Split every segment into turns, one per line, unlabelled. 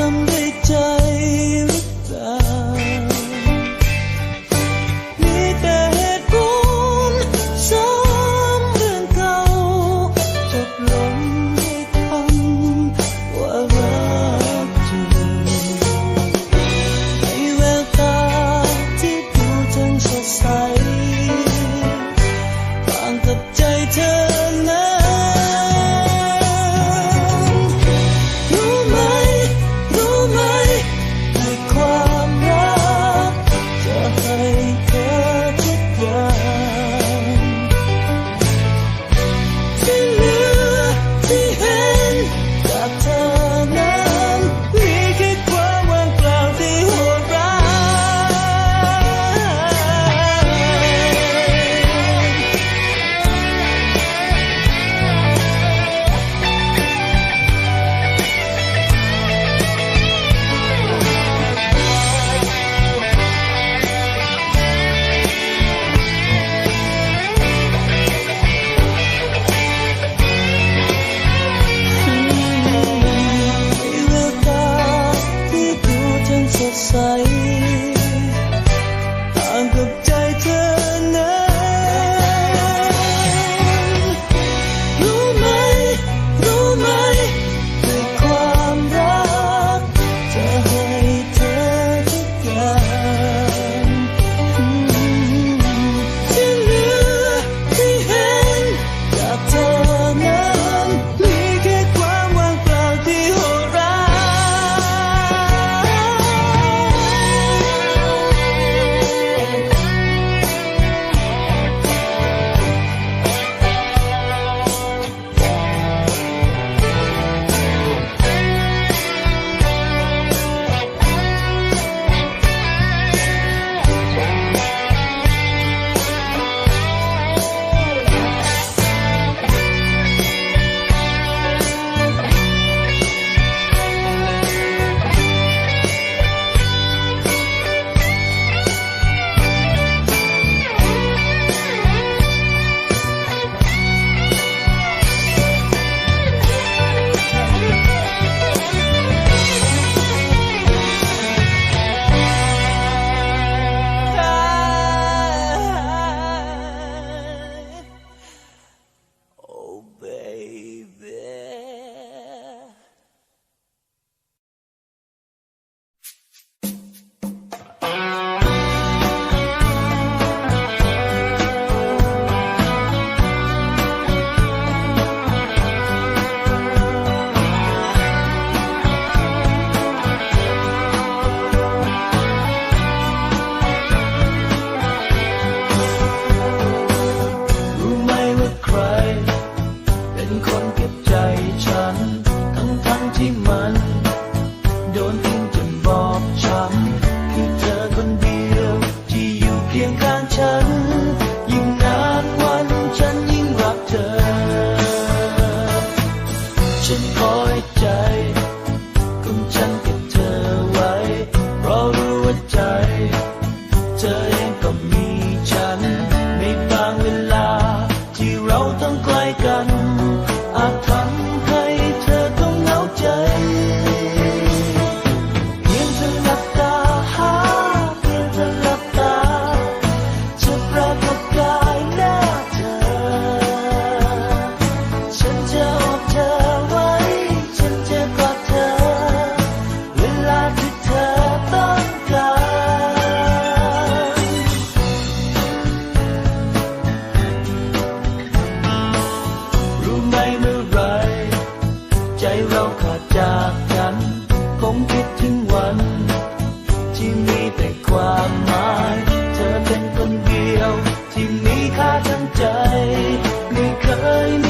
தந்தை นจนบอบช้ำ คนเดียว ที่มีค่าทั้งใจ ไม่เคยมี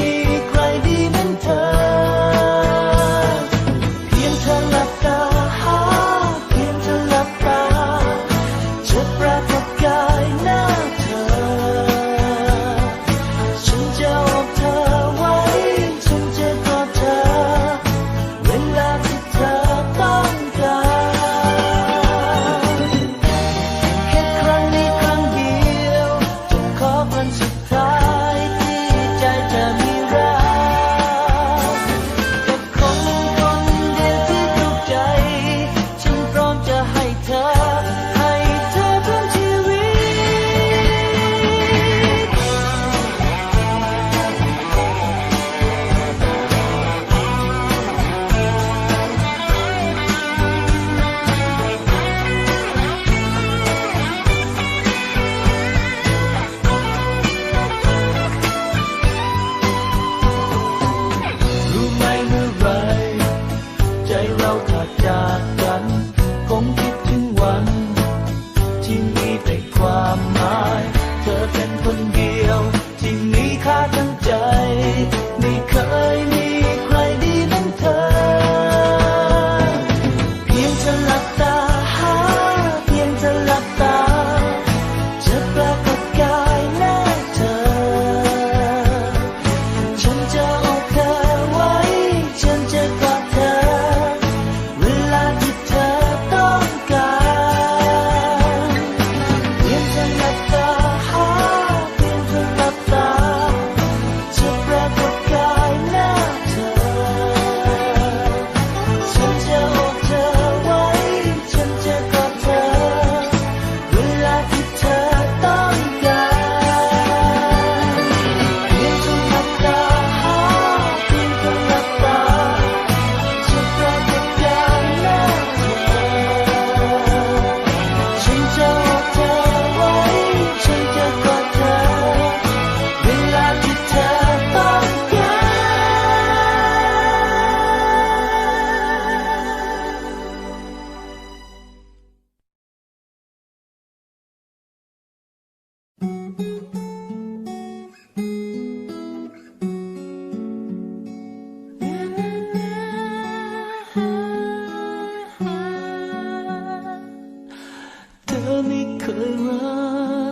ธอไม่เคยรั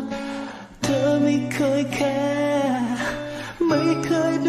ก เธอไม่เคยแค่ ไม่เคยดู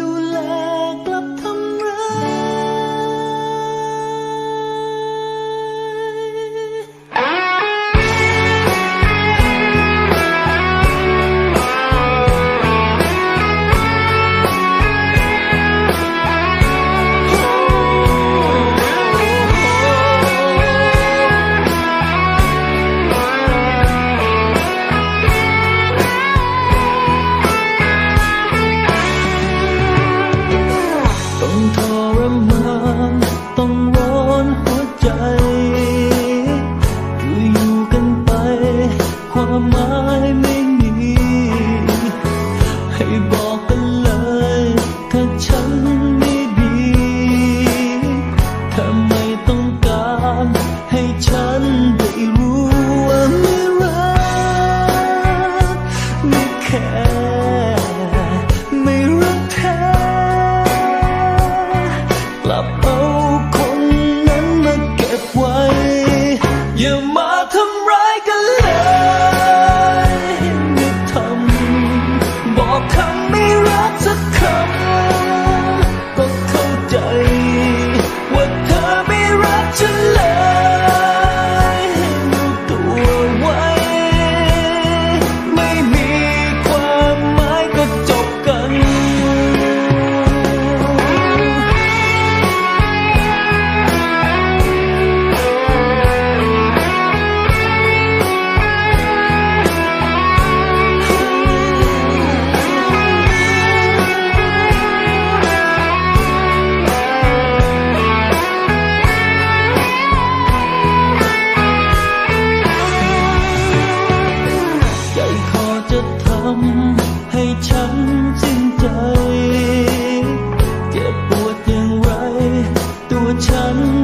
ฉัน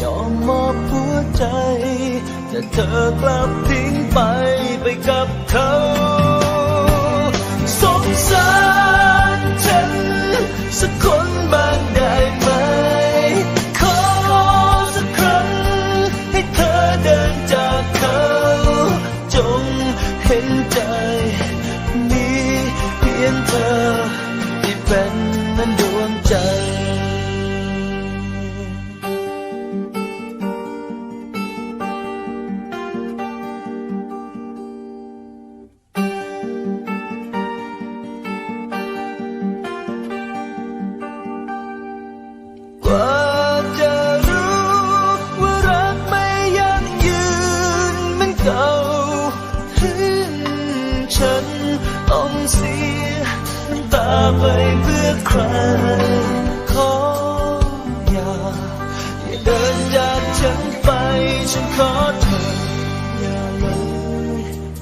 ยอมมอบหัวใจ แต่เธอกลับทิ้งไปไปกับเขาสงสารฉันสักคนบ้างได้ไหม ขอสักครั้งให้เธอเดินจากเขา จงเห็นใจ มีเพียงเธอที่เป็นนั้นดวงใจ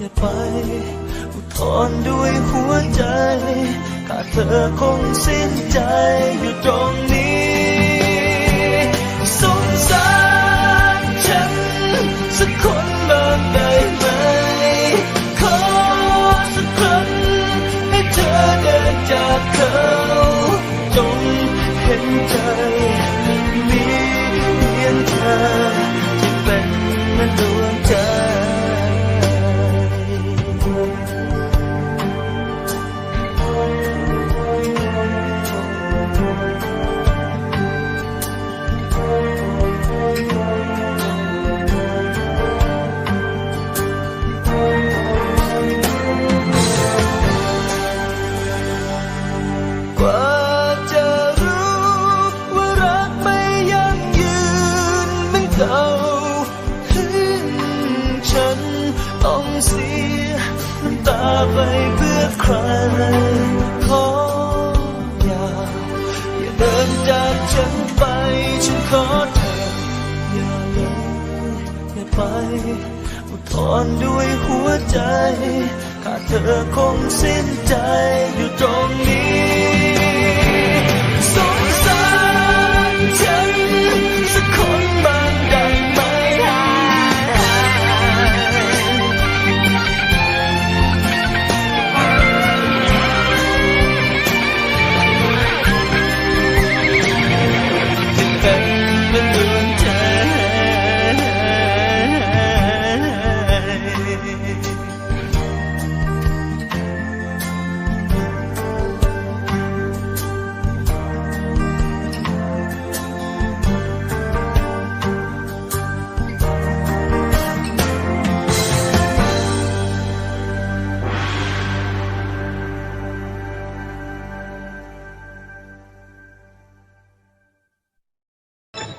เลยอย่าไปอุทธรด้วยหัวใจถ้าเธอคงสิ้นใจอยู่ตรงนี้สงสารฉันสักคนบ้างได้ไหมขอสักครั้งให้เธอเดินจากเขาจงเห็นใจมีเพียงเธอ ฉันไป ฉันขอเธออย่าเลยอย่าไปอุทธรด้วยหัวใจข้าเธอคงสิ้นใจอยู่ตรงนี้